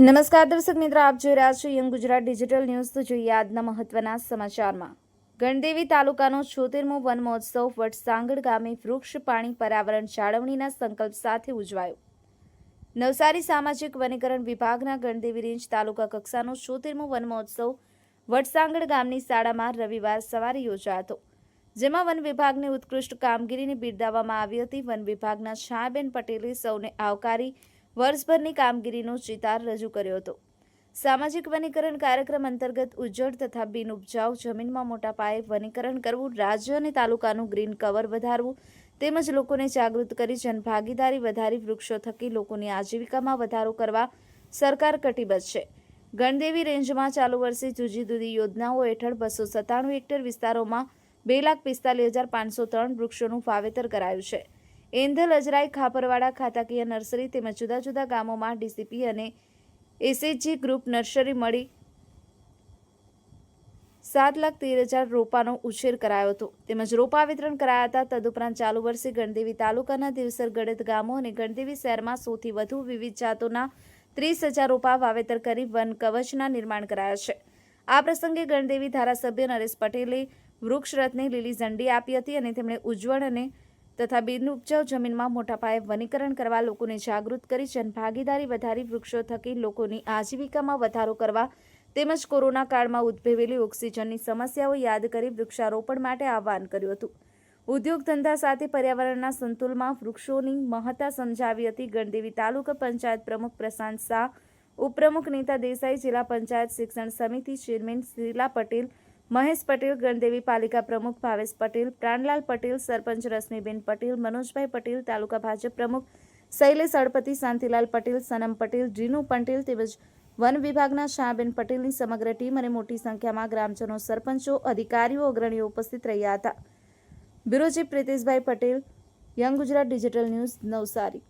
નમસ્કાર, દર્શક મિત્રો, આપ જોઈ રહ્યા છો યંગ ગુજરાત ડિજિટલ ન્યૂઝ. તો જોઈએ આજના મહત્વના સમાચારમાં. ગણદેવી તાલુકાનો છોતેરમો વન મહોત્સવ વટસાંગડ ગામે વૃક્ષ પાણી પર્યાવરણ જાળવણીના સંકલ્પ સાથે ઉજવાયો. નવસારી સામાજિક વનીકરણ વિભાગના ગણદેવી રેન્જ તાલુકા કક્ષાનો છોતેરમો વન મહોત્સવ વટસાંગડ ગામની શાળામાં રવિવાર સવારે યોજાયો હતો. જેમાં વન વિભાગની ઉત્કૃષ્ટ કામગીરીને બિરદાવવામાં આવી હતી. વન વિભાગના છાયાબેન પટેલે સૌને આવકારી વર્ષભરની કામગીરીનો ચિતાર રજૂ કર્યો હતો. સામાજિક વનીકરણ કાર્યક્રમ અંતર્ગત ઉજ્જડ તથા બિન ઉપજાઉ જમીનમાં મોટા પાયે વનીકરણ કરવું, રાજ્ય અને તાલુકાનું ગ્રીન કવર વધારવું તેમજ લોકોને જાગૃત કરી જનભાગીદારી વધારી વૃક્ષો થકી લોકોની આજીવિકામાં વધારો કરવા સરકાર કટિબદ્ધ છે. ગણદેવી રેન્જમાં ચાલુ વર્ષે જુદી જુદી યોજનાઓ હેઠળ બસો સત્તાણું હેક્ટર વિસ્તારોમાં બે લાખ પિસ્તાલીસ હજાર પાંચસો ત્રણ વૃક્ષોનું વાવેતર કરાયું છે. એંધલ અજરાઈ ખાપરવાડા ખાતાકીય નર્સરી તેમજ જુદા જુદા ગામોમાં ડીસીપી અને એસએચજી ગ્રુપ નર્સરી મળી સાત લાખ તેર હજાર રોપાનો ઉછેર કરાયો હતો. તેમજ રોપા વિતરણ કરાયા હતા. તદુપરાંત ચાલુ વર્ષે ગણદેવી તાલુકાના દિવસર ગણિત ગામો અને ગણદેવી શહેરમાં સૌથી વધુ વિવિધ જાતોના ત્રીસ હજાર રોપા વાવેતર કરી વન કવચના નિર્માણ કરાયા છે. આ પ્રસંગે ગણદેવી ધારાસભ્ય નરેશ પટેલે વૃક્ષરથને લીલી ઝંડી આપી હતી અને તેમણે ઉજ્જવળ અને તથા બિન ઉપજાઉ જમીનમાં મોટા પાયે વનીકરણ કરવા લોકોને જાગૃત કરી જનભાગીદારી વધારી વૃક્ષો થકી લોકોની આજીવિકામાં વધારો કરવા તેમજ કોરોના કાળમાં ઉદ્ભવેલી ઓક્સિજનની સમસ્યાઓ યાદ કરી વૃક્ષારોપણ માટે આહવાન કર્યું હતું. ઉદ્યોગ ધંધા સાથે પર્યાવરણના સંતુલમાં વૃક્ષોની મહત્તા સમજાવી હતી. ગણદેવી તાલુકા પંચાયત પ્રમુખ પ્રશાંત શાહ, ઉપપ્રમુખ નીતા દેસાઈ જિલ્લા પંચાયત શિક્ષણ સમિતિ ચેરમેન શીલા પટેલ મહેશ પટેલ, ગણદેવી પાલિકા પ્રમુખ ભાવેશ પટેલ, પ્રાણલાલ પટેલ, સરપંચ રશ્મિબેન પટેલ, મનોજભાઈ પટેલ, તાલુકા ભાજપ પ્રમુખ શૈલેષ અડપતિ શાંતિલાલ પટેલ, સનમ પટેલ રીનુ પટેલ તેમજ વન વિભાગના શાહબેન પટેલની સમગ્ર ટીમ અને મોટી સંખ્યામાં ગ્રામજનો, સરપંચો, અધિકારીઓ, અગ્રણીઓ ઉપસ્થિત રહ્યા હતા. Bureau chief Priteshbhai Patel, young Gujarat digital news, Navsari.